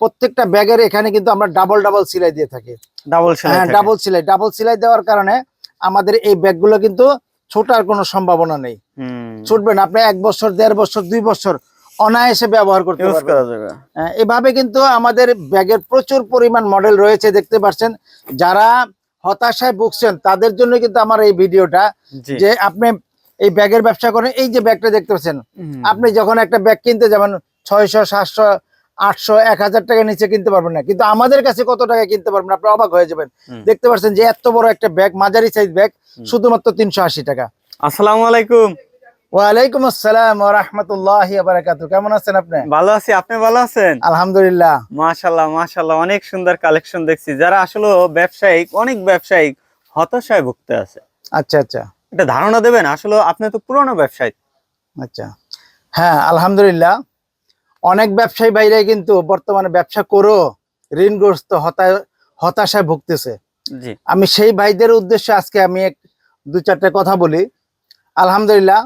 প্রত্যেকটা ব্যাগের এখানে কিন্তু আমরা ডাবল ডাবল সিলাই দিয়ে থাকি। ডাবল সেলাই হ্যাঁ ডাবল সিলাই। ডাবল সিলাই দেওয়ার কারণে আমাদের এই ব্যাগগুলো কিন্তু ছোটার কোনো সম্ভাবনা নেই। ছুটবেন আপনি এক বছর দেড় বছর দুই বছর অনায়াসে ব্যবহার করতে পারবেন। করা এভাবে কিন্তু আমাদের ব্যাগের প্রচুর পরিমাণ মডেল রয়েছে দেখতে পাচ্ছেন। যারা হতাশায় ভুগছেন তাদের জন্য কিন্তু আমার এই ভিডিওটা যে আপনি এই ব্যাগের ব্যবসা করেন এই যে ব্যাগটা দেখতে পাচ্ছেন। আপনি যখন একটা ব্যাগ কিনতে যাবেন ছয়শো সাতশো আটশো এক হাজার টাকা নিচে কিনতে পারবেন না। কিন্তু আমাদের কাছে কত টাকা কিনতে পারবেন? আপনি অবাক হয়ে যাবেন। দেখতে পাচ্ছেন যে এত বড় একটা ব্যাগ মাঝারি সাইজ ব্যাগ শুধুমাত্র তিনশো আশি টাকা। আসসালামু আলাইকুম। ওয়ালাইকুম আসসালাম রাহমাতুল্লাহি কেমন আছেন আপনি? ভালো আছি। আপনি ভালো আছেন? আলহামদুলিল্লাহ। মাশাল্লাহ মাশাল্লাহ অনেক সুন্দর কালেকশন দেখছি। যারা আসলে ব্যবসায়িক অনেক ব্যবসায়িক হতাশায় ভুগতে আছে। আচ্ছা আচ্ছা। এটা ধারণা দেবেন? আসলে আপনি তো পুরনো ব্যবসায়ী। আচ্ছা। হ্যাঁ আলহামদুলিল্লাহ। অনেক ব্যবসায়ী বাইরে কিন্তু বর্তমানে ব্যবসা করেও ঋণগ্রস্ত হতা- হতাশায় ভুগতেছে। আমি সেই ভাইদের উদ্দেশ্যে আজকে আমি এক দু চারটে কথা বলি। আলহামদুলিল্লাহ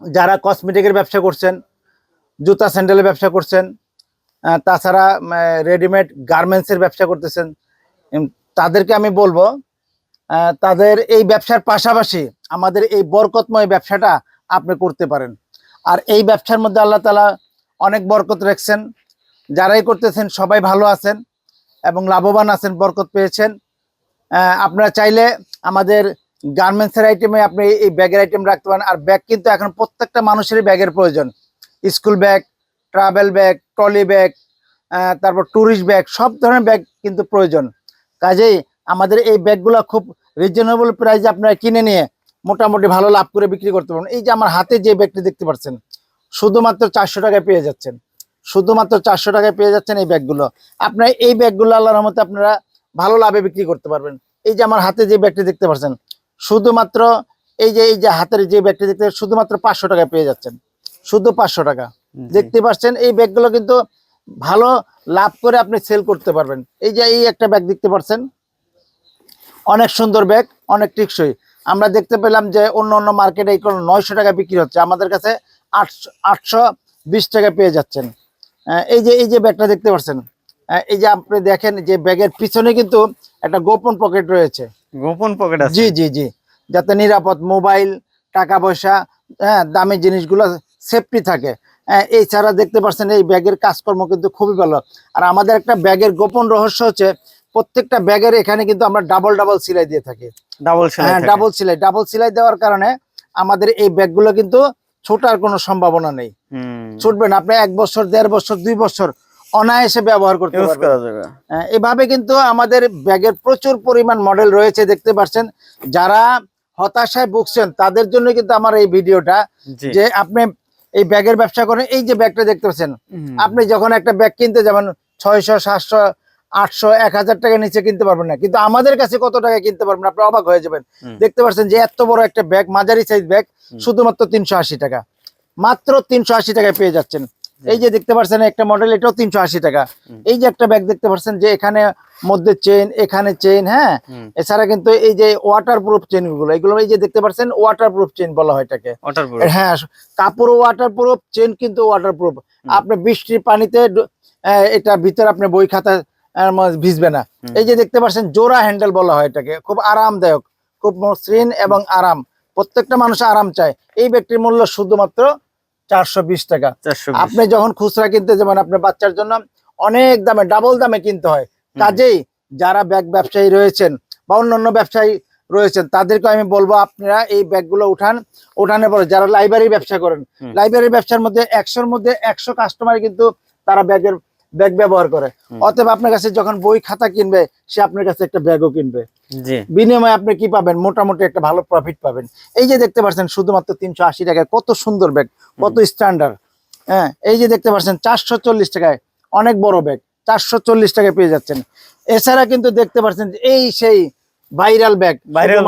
যারা কসমেটিকের ব্যবসা করছেন জুতা স্যান্ডেলের ব্যবসা করছেন তাছাড়া রেডিমেড গার্মেন্টসের ব্যবসা করতেছেন তাদেরকে আমি বলব তাদের এই ব্যবসার পাশাপাশি আমাদের এই বরকতময় ব্যবসাটা আপনি করতে পারেন। আর এই ব্যবসার মধ্যে আল্লাহ তালা অনেক বরকত রাখছেন। যারাই করতেছেন, সবাই ভালো আছেন এবং লাভবান আছেন, বরকত পেয়েছেন। আপনারা চাইলে আমাদের গার্মেন্টসের আইটেমে আপনি এই ব্যাগের আইটেম রাখতে পারেন। আর ব্যাগ কিন্তু এখন প্রত্যেকটা মানুষেরই ব্যাগের প্রয়োজন। School bag, travel bag, trolley bag তারপর ট্যুরিস্ট ব্যাগ, সব ধরনের ব্যাগ কিন্তু প্রয়োজন। কাজেই আমাদের এই ব্যাগগুলো খুব রিজনেবল প্রাইসে আপনারা কিনে নিয়ে মোটামুটি ভালো লাভ করে বিক্রি করতে পারেন এই যে আমার হাতে যে ব্যাগটি দেখতে পাচ্ছেন শুধুমাত্র চারশো টাকায় পেয়ে যাচ্ছেন। শুধুমাত্র চারশো টাকায় পেয়ে যাচ্ছেন এই ব্যাগগুলো। আপনারা এই ব্যাগগুলো আল্লাহর রহমতে আপনারা ভালো লাভে বিক্রি করতে পারবেন। এই যে আমার হাতে যে ব্যাগটি দেখতে পাচ্ছেন শুধুমাত্র এই যে এই যে হাতের যে ব্যাগটি দেখতে শুধুমাত্র পাঁচশো টাকায় পেয়ে যাচ্ছেন। শুধু পাঁচশো টাকা। দেখতে পাচ্ছেন এই ব্যাগগুলো কিন্তু ভালো লাভ করে আপনি সেল করতে পারবেন। এই যে এই একটা ব্যাগ দেখতে পাচ্ছেন অনেক সুন্দর ব্যাগ অনেক টিকসই। আমরা দেখতে পেলাম যে অন্য অন্য মার্কেটে এই কোনো নয়শো টাকা বিক্রি হচ্ছে। আমাদের কাছে আটশো আটশো বিশ টাকা পেয়ে যাচ্ছেন। এই যে এই যে ব্যাগটা দেখতে পাচ্ছেন এই যে আপনি দেখেন যে ব্যাগের পিছনে কিন্তু একটা গোপন পকেট রয়েছে। গোপন পকেট জি জি জি। যাতে নিরাপদ মোবাইল টাকা পয়সা হ্যাঁ দামি জিনিসগুলো সেফটি থাকে। হ্যাঁ, এছাড়া দেখতে পাচ্ছেন এই ব্যাগের কাজকর্ম কিন্তু খুবই ভালো। আর আমাদের একটা ব্যাগের গোপন রহস্য হচ্ছে প্রত্যেকটা ব্যাগের এখানে কিন্তু আমরা ডাবল ডাবল সিলাই দিয়ে থাকি। ডাবল সেলাই হ্যাঁ ডাবল সিলাই। ডাবল সিলাই দেওয়ার কারণে আমাদের এই ব্যাগগুলো কিন্তু ছোটার কোনো সম্ভাবনা নেই। ছুটবেন আপনি এক বছর দেড় বছর দুই বছর অনায়াসে ব্যবহার করতে পারবেন। আহ, এভাবে কিন্তু আমাদের ব্যাগের প্রচুর পরিমাণ মডেল রয়েছে দেখতে পাচ্ছেন। যারা হতাশায় ভুগছেন তাদের জন্য কিন্তু আমার এই ভিডিওটা যে আপনি এই ব্যাগের ব্যবসা করেন এই যে ব্যাগটা দেখতে পাচ্ছেন। আপনি যখন একটা ব্যাগ কিনতে যাবেন ছয়শো সাতশো আটশো এক হাজার টাকা নিচে কিনতে পারবেন না। কিন্তু আমাদের কাছে কত টাকা কিনতে পারবেন আপনি অবাক হয়ে যাবেন। দেখতে পাচ্ছেন যে এত বড় একটা ব্যাগ মাঝারি সাইজ ব্যাগ শুধুমাত্র তিনশো আশি টাকা। মাত্র তিনশো আশি টাকায় পেয়ে যাচ্ছেন। এই যে দেখতে পাচ্ছেন একটা মডেল এটাও তিনশো আশি টাকা। এই যে একটা ব্যাগ দেখতে পাচ্ছেন যে এখানে মধ্যে চেন এখানে চেন হ্যাঁ? এছাড়া কিন্তু এই যে ওয়াটার প্রুফ চেনগুলো এগুলো এই যে দেখতে পাচ্ছেন ওয়াটার প্রুফ চেন বলা হয় এটাকে। হ্যাঁ কাপড় ওয়াটার প্রুফ চেন কিন্তু ওয়াটার প্রুফ আপনি বৃষ্টির পানিতে এটা ভিতরে আপনি বই খাতা ভিজবে না। এই যে দেখতে পাচ্ছেন জোড়া হ্যান্ডেল বলা হয় এটাকে। খুব আরামদায়ক খুব মসৃণ এবং আরাম। প্রত্যেকটা মানুষ আরাম চায়। এই ব্যাগটির মূল্য শুধুমাত্র চারশো বিশ টাকা। আপনি যখন খুচরা কিনতে যাবেন আপনার বাচ্চার জন্য অনেক দামে ডাবল দামে কিনতে হয়। কাজেই যারা ব্যাগ ব্যবসায়ী রয়েছেন বা অন্যান্য ব্যবসায়ী রয়েছেন তাদেরকে আমি বলব আপনারা এই ব্যাগগুলো উঠান। উঠানোর পরে যারা লাইব্রেরি ব্যবসা করেন। লাইব্রেরি ব্যবসার মধ্যে একশোর মধ্যে একশো কাস্টমার কিন্তু তারা ব্যাগের ব্যাগ ব্যবহার করে। অতএব আপনার কাছে যখন বই খাতা কিনবে সে আপনার কাছে একটা ব্যাগও কিনবে। বিনিময়ে আপনি কি পাবেন? মোটামুটি একটা ভালো প্রফিট পাবেন। এই যে দেখতে পাচ্ছেন শুধুমাত্র তিনশো আশি টাকায় কত সুন্দর ব্যাগ কত স্ট্যান্ডার্ড হ্যাঁ এই যে দেখতে পাচ্ছেন চারশো চল্লিশ টাকায় অনেক বড় ব্যাগ চারশো চল্লিশ টাকায় পেয়ে যাচ্ছেন। এছাড়া কিন্তু দেখতে পাচ্ছেন এই সেই ভাইরাল ব্যাগ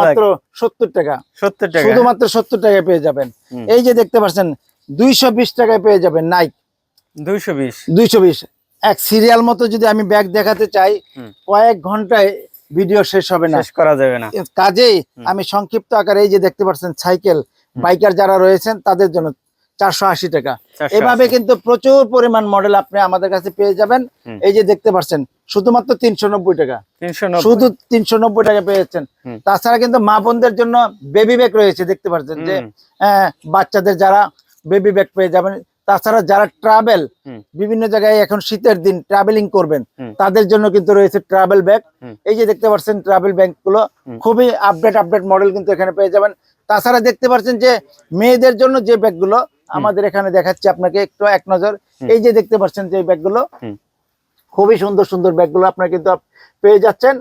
মাত্র সত্তর টাকা। সত্তর টাকা। শুধুমাত্র সত্তর টাকায় পেয়ে যাবেন। এই যে দেখতে পাচ্ছেন দুইশো বিশ টাকায় পেয়ে যাবেন নাইক দুইশো বিশ। দুইশো বিশ। এক সিরিয়াল মতো যদি আমি ব্যাগ দেখাতে চাই কয়েক ঘন্টায় ভিডিও শেষ হবে না। শেষ করা যাবে না। কাজেই আমি সংক্ষিপ্ত আকারে এই যে দেখতে পাচ্ছেন সাইকেল বাইকার যারা রয়েছেন তাদের জন্য চারশো আশি টাকা। এভাবে কিন্তু প্রচুর পরিমাণ মডেল আপনি আমাদের কাছে পেয়ে যাবেন। এই যে দেখতে পাচ্ছেন শুধুমাত্র তিনশো নব্বই টাকা। 390 শুধু তিনশো নব্বই টাকা পেয়েছেন। তাছাড়া কিন্তু মা বোনদের জন্য বেবি ব্যাগ রয়েছে দেখতে পাচ্ছেন যে বাচ্চাদের যারা বেবি ব্যাগ পেয়ে যাবেন তাছাড়া যারা ট্রাভেল বিভিন্ন জায়গায় এখন শীতের দিন ট্রাভেলিং করবেন তাদের জন্য কিন্তু রয়েছে ট্রাভেল ব্যাগ এই যে দেখতে পাচ্ছেন ট্রাভেল ব্যাগগুলো খুবই আপডেট আপডেট মডেল কিন্তু এখানে পেয়ে যাবেন। তাছাড়া দেখতে পাচ্ছেন যে মেয়েদের জন্য যে ব্যাগগুলো আমাদের এখানে দেখাচ্ছি আপনাকে একটু এক নজর। এই যে দেখতে পাচ্ছেন যে ব্যাগগুলো খুবই সুন্দর সুন্দর ব্যাগগুলো আপনার কিন্তু পেয়ে যাচ্ছেন।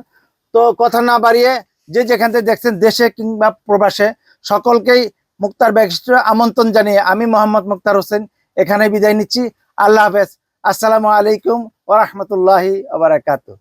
তো কথা না বাড়িয়ে যে যেখান থেকে দেখছেন দেশে কিংবা প্রবাসে সকলকেই মুক্তার ব্যাগ আমন্ত্রণ জানিয়ে আমি মোহাম্মদ মুক্তার হোসেন এখানে বিদায় নিচ্ছি। আল্লাহ হাফেজ। আসসালামু আলাইকুম ওরহমতুল্লাহি আবরাকাতু